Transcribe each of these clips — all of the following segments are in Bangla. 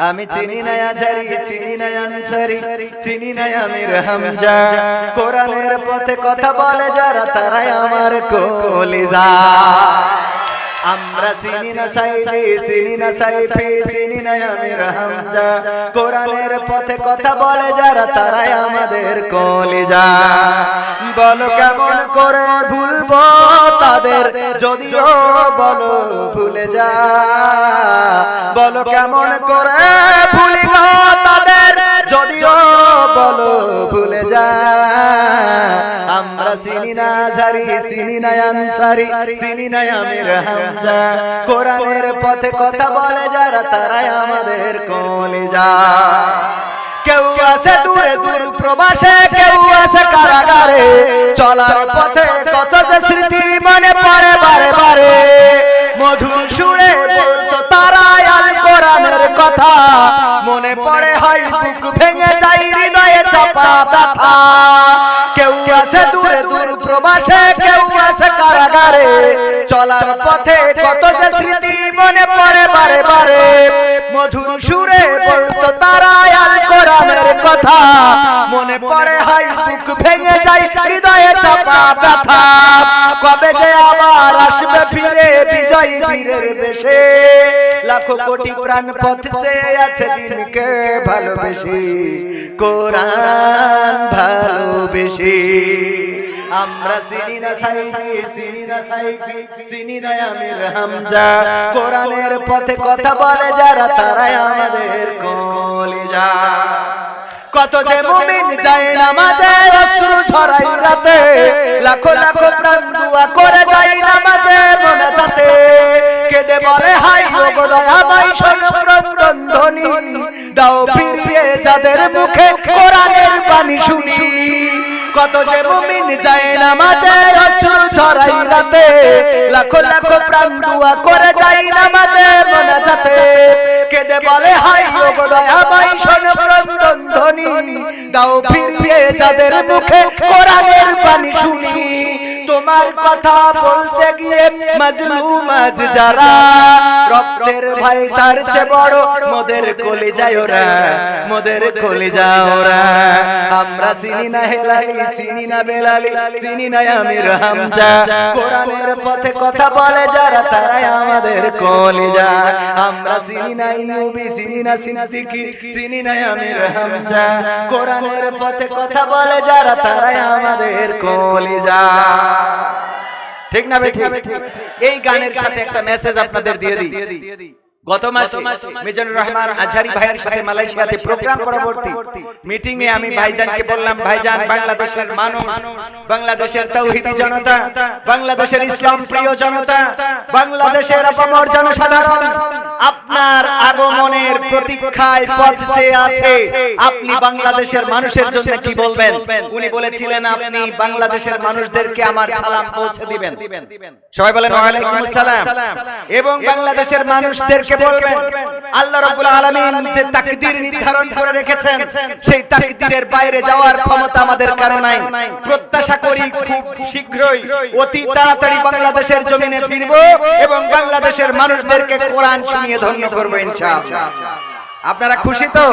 আমি চিনি না আজারি চিনি না আনসারি চিনি না আমির হামজা। কোরআনের পথে কথা বলে যারা তারাই আমার কলিজা আমরা চিনি না সাইদি চিনি না সাইফি চিনি না আমির হামজা। কোরআনের পথে কথা বলে যারা তারাই আমাদের কলিজা। বলো কেমন করে ভুলবো তাদের যদিও বলো ভুলে যা। বলো কেমন করে ভুলিব জারি আনসারি চিনি আমির হামজা কোরআনের পথে কথা বলে যারা, তারাই আমাদের কলিজা। কেউ আছে দূরে দূর প্রবাসে, কেউ আছে কারাগারে। চলার পথে কত যে স্মৃতি মনে পড়ে বারে বারে। মধুর সুরে বলতো তারা আল কোরআনের কথা। মনে পড়ে হয় বুক ভেঙে যাই হৃদয়ে চাপা ব্যথা। কেউ আছে দূরে দূর প্রবাসে কারাগারে চলার পথে কত যে স্মৃতি মনে পড়ে বারে বারে। মধুর সুরে বলতো তারা আল কোরআনের কথা। মনে পড়ে হাই বুক ভেঙে যায় হৃদয়ে চাপা ব্যথা। কবে যে আবার আসবে ফিরে বিজয়ী বীরের দেশে। লাখো কোটি প্রাণ পথ চেয়ে আছে দিনকে ভালোবেসে। কোরআন ভালোবেসে। আমরা চিনি না সাইফি চিনি না সাইফি চিনি না আমির হামজা। কোরআনের পথে কথা বলে যারা তারাই আমাদের কলিজা। কত যে মুমিন যায় নামাজে অশ্রু ছড়াই রাতে লাখো লাখো প্রাণ কত যে মুমিন যায় নামাজে অশ্রু ছড়াই রাতে। লাখো লাখো প্রাণ দুয়া করে যায় নামাজে মোনাজাতে। কেঁদে বলে হাই গো দয়াময় শোন ক্রন্দন ধ্বনি দাও ফিরিয়ে যাদের মুখে কোরআনের বাণী শুনি। তোমার কথা বলতে গিয়ে মাজলুম আজ যারা। রক্তের ভাই তার চেয়ে বড়, মোদের কলি যায় ওরা মোদের কলি যায় ওরা আমরা চিনি না হেলালি, চিনি না বেলালি, চিনি না আমির হামজা কোরআনের পথে কথা বলে যারা, তারাই আমাদের কলি যায় আমরা চিনি না ইউবি, চিনি না সিদ্দিকি, চিনি না আমির হামজা কোরআনের পথে কথা বলে যারা, তারাই আমাদের কলি যায় ঠিক না ঠিক এই গানের সাথে একটা মেসেজ আপনাদের দিয়ে দিই। গত মাসে মিজানুর রহমান আজহারি ভাইয়ের সাথে মালয়েশিয়াতে প্রোগ্রাম পরবর্তী মিটিং এ আমি ভাইজানকে বললাম, ভাইজান, বাংলাদেশের মানুষ, বাংলাদেশের তৌহিদি জনতা, বাংলাদেশের ইসলাম প্রিয় জনতা, বাংলাদেশের অপমর জনসাধারণ আপনার আগমনের প্রতীক্ষায় পথ চেয়ে আছে। আপনি বাংলাদেশের মানুষের জন্য কি বলবেন? উনি বলেছিলেন আপনি বাংলাদেশের মানুষদেরকে আমার সালাম পৌঁছে দিবেন। সবাই বলেন ওয়ালাইকুম আসসালাম। এবং বাংলাদেশের মানুষদেরকে বলবেন আল্লাহ রাব্বুল আলামিন যে তাকদীর নির্ধারণ করে রেখেছেন সেই তাকদীরের বাইরে যাওয়ার ক্ষমতা আমাদের কারও নাই। প্রত্যাশা করি খুব শীঘ্রই অতি তাড়াতাড়ি বাংলাদেশের জমিনে ফিরব এবং বাংলাদেশের মানুষদেরকে কোরআন শুনিয়ে ধন্য করব ইনশাআল্লাহ। আপনারা খুশি তো?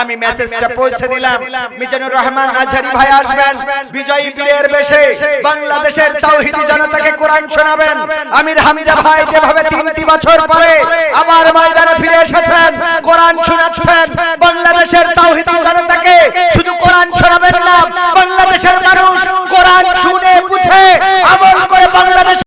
আমি মেসেজটা পৌঁছে দিলাম। মিজানুর রহমান আজহারি ভাই আসবেন। বিজয়ী পীরের বেশে বাংলাদেশের তাওহীদি জনতাকে কোরআন শোনাবেন। আমির হামজা ভাই যেভাবে তিনটি বছর পরে আবার ময়দানে ফিরে এসেছেন কোরআন শোনাচ্ছেন বাংলাদেশের তাওহীদি